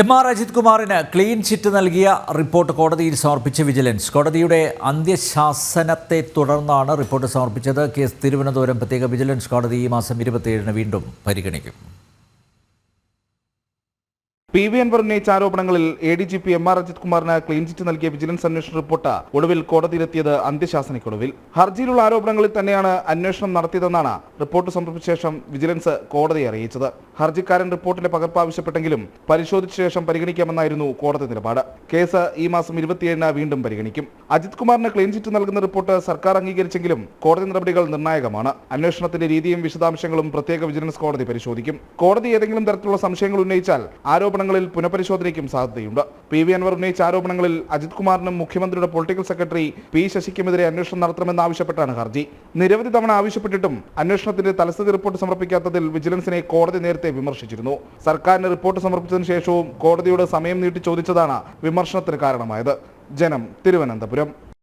M R Ajith കുമാറിന് clean chit നൽകിയ report കോടതിയിൽ സമർപ്പിച്ച വിജിലൻസ്. കോടതിയുടെ അന്ത്യശാസനത്തെ തുടർന്നാണ് റിപ്പോർട്ട് സമർപ്പിച്ചത്. കേസ് തിരുവനന്തപുരം പ്രത്യേക വിജിലൻസ് കോടതി ഈ മാസം ഇരുപത്തിയേഴിന് വീണ്ടും പരിഗണിക്കും. പി വി അൻവർ ഉന്നയിച്ച ആരോപണങ്ങളിൽ A D G P M R Ajith കുമാറിന് ക്ലീൻ ചിറ്റ് നൽകിയ വിജിലൻസ് അന്വേഷണ റിപ്പോർട്ട് ഒടുവിൽ കോടതിയിലെത്തിയത് അന്ത്യശാസനയ്ക്കൊടുവിൽ. ഹർജിയിലുള്ള ആരോപണങ്ങളിൽ തന്നെയാണ് അന്വേഷണം നടത്തിയതെന്നാണ് റിപ്പോർട്ട് സമർപ്പിച്ച ശേഷം വിജിലൻസ് കോടതിയെ അറിയിച്ചത്. ഹർജിക്കാരൻ റിപ്പോർട്ടിന്റെ പകർപ്പ് ആവശ്യപ്പെട്ടെങ്കിലും പരിശോധിച്ച ശേഷം പരിഗണിക്കാമെന്നായിരുന്നു കോടതി നിലപാട്. കേസ് ഈ മാസം ഇരുപത്തിയേഴിന് വീണ്ടും പരിഗണിക്കും. അജിത് കുമാറിന് ക്ലീൻ ചിറ്റ് നൽകുന്ന റിപ്പോർട്ട് സർക്കാർ അംഗീകരിച്ചെങ്കിലും കോടതി നടപടികൾ നിർണായകമാണ്. അന്വേഷണത്തിന്റെ രീതിയും വിശദാംശങ്ങളും പ്രത്യേക വിജിലൻസ് കോടതി പരിശോധിക്കും. കോടതി ഏതെങ്കിലും തരത്തിലുള്ള സംശയങ്ങൾ ഉന്നയിച്ചാൽ ആരോപണങ്ങളിൽ പുനഃപരിശോധനയ്ക്കും സാധ്യതയുണ്ട്. പി വി അൻവർ ഉന്നയിച്ച ആരോപണങ്ങളിൽ അജിത് കുമാറിനും മുഖ്യമന്ത്രിയുടെ പൊളിറ്റിക്കൽ സെക്രട്ടറി പി ശശിക്കുമെതിരെ അന്വേഷണം നടത്തണമെന്നാവശ്യപ്പെട്ടാണ് ഹർജി. നിരവധി തവണ ആവശ്യപ്പെട്ടിട്ടും അന്വേഷണത്തിന്റെ തലസ്ഥിതി റിപ്പോർട്ട് സമർപ്പിക്കാത്തതിൽ വിജിലൻസിനെ കോടതി നേരത്തെ വിമർശിച്ചിരുന്നു. സർക്കാരിന് റിപ്പോർട്ട് സമർപ്പിച്ചതിന് ശേഷവും കോടതിയോട് സമയം നീട്ടി ചോദിച്ചതാണ് വിമർശനത്തിന് കാരണമായത്. ജനം തിരുവനന്തപുരം.